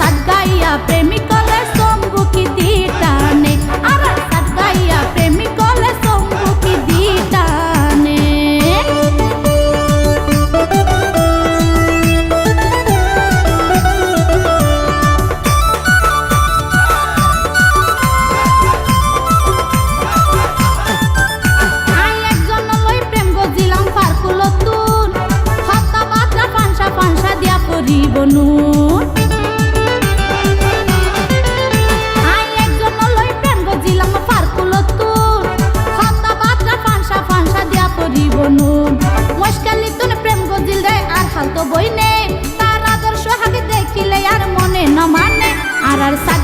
সাদগাইয়া প্রেমিকলে সম্মুখী দিটানে আর সাদগাইয়া প্রেমিকলে সম্মুখী দিটানে I একজন লই প্রেম গজিলাম ফারকুলত তুন। হতা বাত্রা পানসা পানসা দিয়া করিব i regresar.